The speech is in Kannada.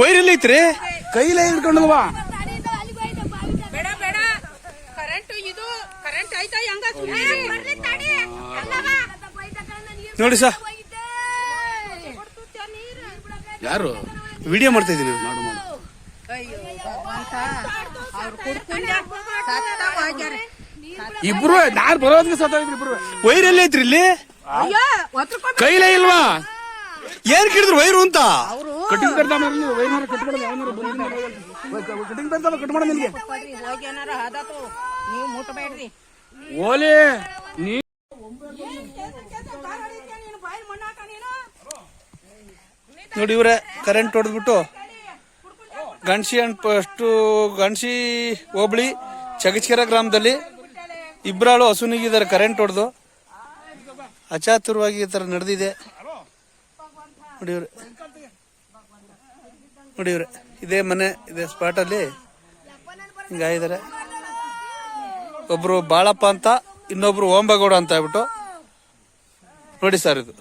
ವೈರ್ ಐತ್ರಿ? ಕೈಲೇ ಹಿಡ್ಕೊಂಡಲ್ವಾ? ನೋಡಿ ಸ ಯಾರು? ವಿಡಿಯೋ ಮಾಡ್ತಾ ಇದೀನಿ ಮಾಡು ಅವ್ರು ಇಬ್ರು ನಾನ್ ಬರೋದ್ಗೆ ಸತ್ತೋಗಿದ್ರು ಇಬ್ರು. ವೈರ್ ಎಲ್ಲ ಐತ್ರಿ ಇಲ್ಲಿ? ಕೈಲೇ ಇಲ್ವಾ? ಏನ್ ಕಿಡಿದ್ರು ವೈರು ಅಂತ? ಕಟಿಂಗ್ ಬರ್ತಾವ ವೈನಾರ ಕಟ್ಬಿಡೋದು ಯಾವನಾರ ಕಟಿಂಗ್ ಬರ್ತಾವ ಕಟ್ ಮಾಡ ನಿನ್ಗೆ? ನೀವು ಮುಟ್ಬೇಡ್ರಿ. ಓಲೆ ನೀ ನೋಡಿ ಇವ್ರೆ ಕರೆಂಟ್ ಹೊಡೆದ್ಬಿಟ್ಟು ಗಣಸಿ ಅಂಡ್ ಫಸ್ಟು ಗಣಸಿ ಹೋಬಳಿ ಚಗಚ್ಕೆರೆ ಗ್ರಾಮದಲ್ಲಿ ಇಬ್ಬರಾಳು ಹಸುನಿಗಿದ್ದಾರೆ ಕರೆಂಟ್ ಹೊಡೆದು. ಅಚಾತುರವಾಗಿ ಈ ಥರ ನಡೆದಿದೆ. ನೋಡಿ ಇವ್ರೆ. ನೋಡಿ ಇವ್ರೆ, ಇದೇ ಮನೆ, ಇದೇ ಸ್ಪಾಟಲ್ಲಿ ಹಿಂಗಾಗಿದ್ದಾರೆ ಒಬ್ರು ಬಾಳಪ್ಪ ಅಂತ, ಇನ್ನೊಬ್ರು ಓಂಬಗೌಡ ಅಂತ ಹೇಳ್ಬಿಟ್ಟು. ನೋಡಿ ಸರ್ ಇದು.